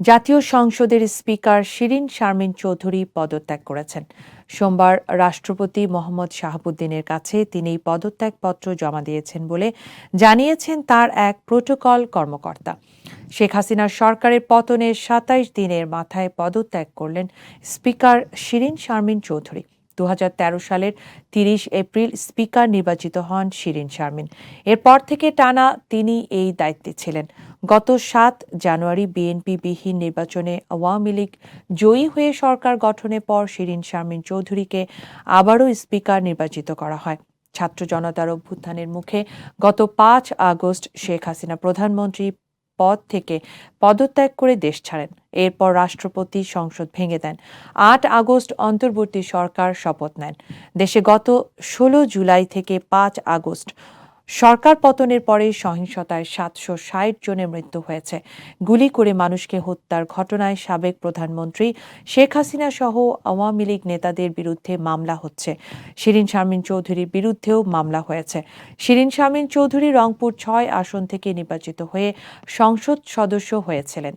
জাতীয় সংসদের স্পিকার শিরিন শারমিন চৌধুরী পদত্যাগ করেছেন। সোমবার রাষ্ট্রপতি মোহাম্মদ শাহাবুদ্দিনের কাছে তিনি পদত্যাগপত্র জমা দিয়েছেন বলে জানিয়েছেন তার এক প্রোটোকল কর্মকর্তা। শেখ হাসিনার সরকারের পতনের সাতাইশ দিনের মাথায় পদত্যাগ করলেন স্পিকার শিরিন শারমিন চৌধুরী। দু হাজার তেরো সালের তিরিশ এপ্রিল স্পিকার নির্বাচিত হন শিরিন শারমিন। এরপর থেকে টানা তিনি এই দায়িত্বে ছিলেন। গত সাত জানুয়ারি বিএনপি বিহীন নির্বাচনে আওয়ামী লীগ জয়ী হয়ে সরকার গঠনের পর শিরিন শারমিন চৌধুরীকে আবারও স্পিকার নির্বাচিত করা হয়। ছাত্র জনতার অভ্যুত্থানের মুখে গত পাঁচ আগস্ট শেখ হাসিনা প্রধানমন্ত্রী পদ থেকে পদত্যাগ করে দেশ ছাড়েন। এরপর রাষ্ট্রপতি সংসদ ভেঙে দেন। আট আগস্ট অন্তর্বর্তী সরকার শপথ নেন। দেশে গত ষোলো জুলাই থেকে পাঁচ আগস্ট সরকার পতনের পরে সহিংসতায় সাতশো ষাট জনের মৃত্যু হয়েছে। গুলি করে মানুষকে হত্যার ঘটনায় সাবেক প্রধানমন্ত্রী শেখ হাসিনা সহ আওয়ামী লীগ নেতাদের বিরুদ্ধে মামলা হচ্ছে। শিরিন শারমিন চৌধুরীর বিরুদ্ধেও মামলা হয়েছে। শিরিন শারমিন চৌধুরী রংপুর ছয় আসন থেকে নির্বাচিত হয়ে সংসদ সদস্য হয়েছিলেন।